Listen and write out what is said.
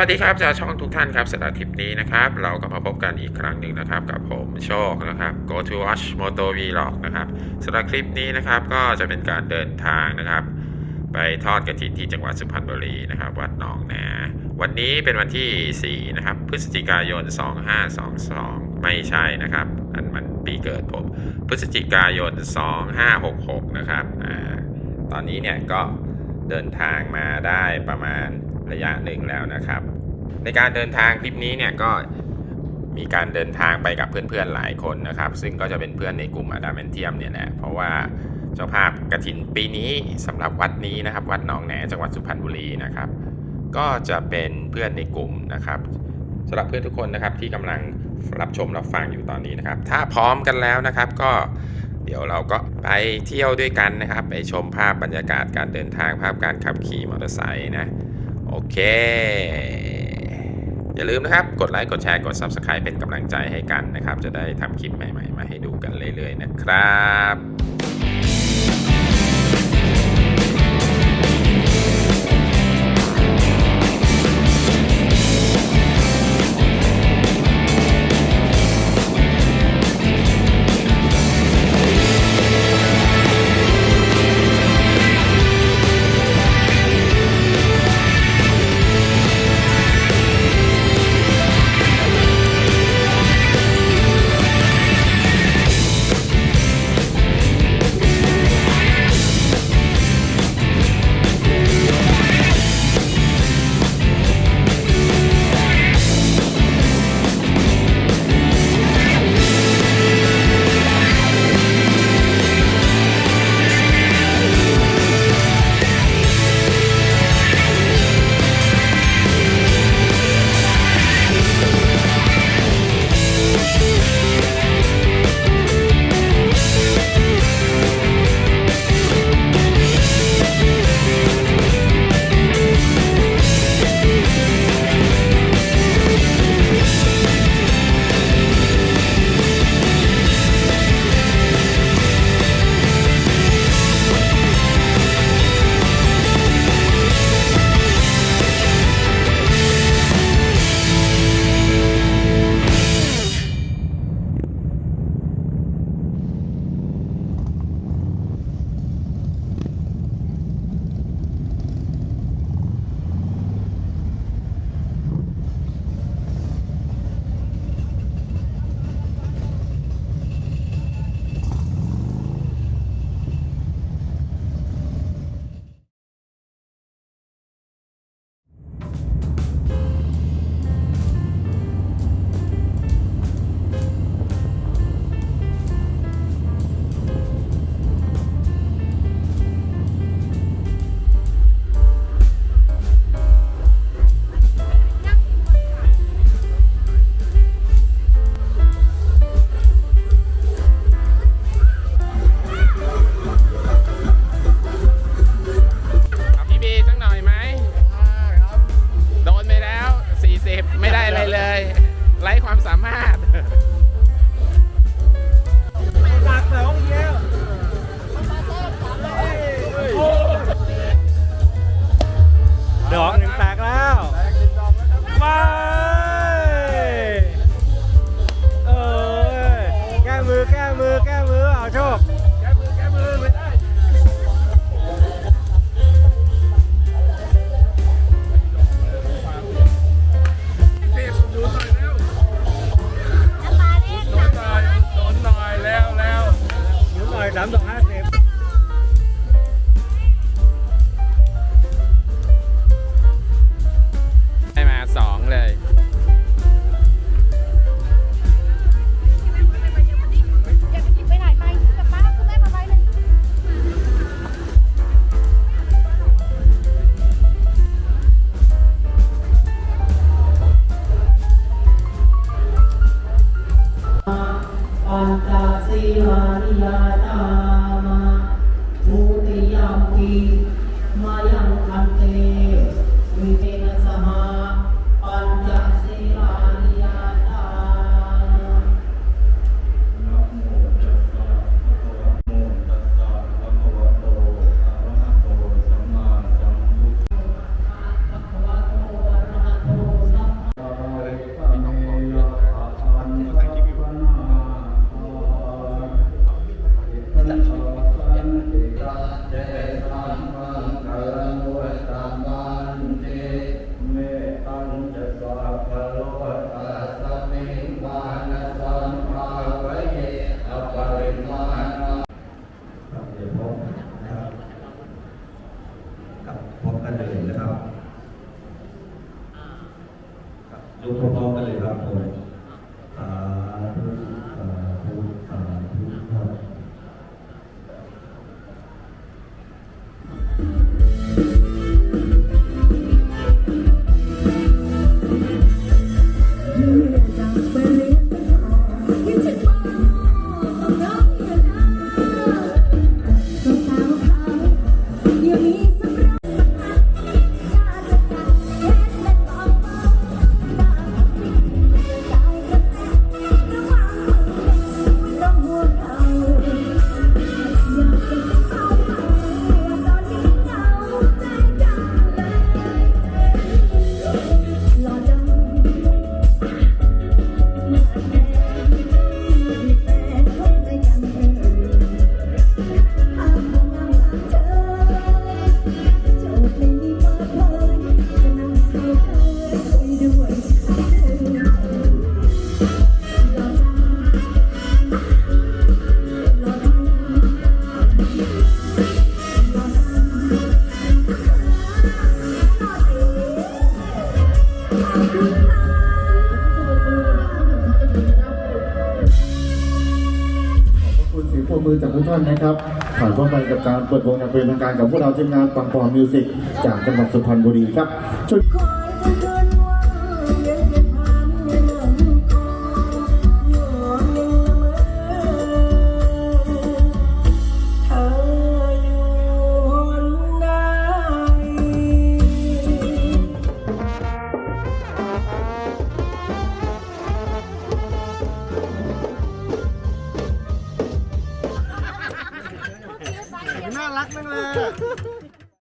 วัสดีครับชาวช่องทุกท่านครับสำหรับทริปนี้นะครับ เราก็มาพบกันอีกครั้งหนึ่งนะครับ กับผมโชคนะครับ Go to Watch Moto Vlog นะครับสำหรับคลิปนี้นะครับก็จะเป็นการเดินทางนะครับ ไปทอดกระถินที่จังหวัดสุพรรณบุรีนะครับ วัดหนองนาวันนี้เป็นวันที่ 4 นะครับ พฤศจิกายน 2522 ไม่ใช่นะครับอันมันปีเกิดผมพฤศจิกายน 2566 นะครับอ่าตอนนี้เนี่ยก็เดินทางมาได้ประมาณ ระยะหนึ่งแล้วนะครับ ในการเดินทางคลิปนี้เนี่ยก็มีการเดินทางไปกับเพื่อนๆหลายคนนะครับ ซึ่งก็จะเป็นเพื่อนในกลุ่มอดามนเทียมเนี่ยแหละเพราะว่าเจ้าภาพกระถินปีนี้สำหรับวัดนี้นะครับ วัดหนองแหนจังหวัดสุพรรณบุรีนะครับ ก็จะเป็นเพื่อนในกลุ่มนะครับสำหรับเพื่อนทุกคนนะครับที่กำลังรับชมรับฟังอยู่ตอนนี้นะครับ ถ้าพร้อมกันแล้วนะครับก็เดี๋ยวเราก็ไปเที่ยวด้วยกันนะครับ ไปชมภาพบรรยากาศการเดินทางภาพการขับขี่มอเตอร์ไซค์นะ โอเค อย่าลืมนะครับ กดไลค์ กดแชร์ กด Subscribe เป็นกำลังใจให้กันนะครับ จะได้ทำคลิปใหม่ ๆ มาให้ดูกันเรื่อย ๆ นะครับ สองห้าสิบ ติมาลังคันเตวิเทนะสหปัญจศีริยานะโมตัสสะตัสวโมตัสสะตัสวะโตตัมวะโตสัมมาสัมุตัตัตวะโตตัมวะโตสัมภะควะอะตอะระสุภะทัสสะนะมตัตอสัมภะควะอะตอะระสุภะทัส มือจากทุกท่านนะครับ ผ่านเข้าไปกับการเปิดวงอย่างเป็นทางการกับพวกเราทีมงานปังปอมิวสิกจากจังหวัดสุพรรณบุรีครับช่วย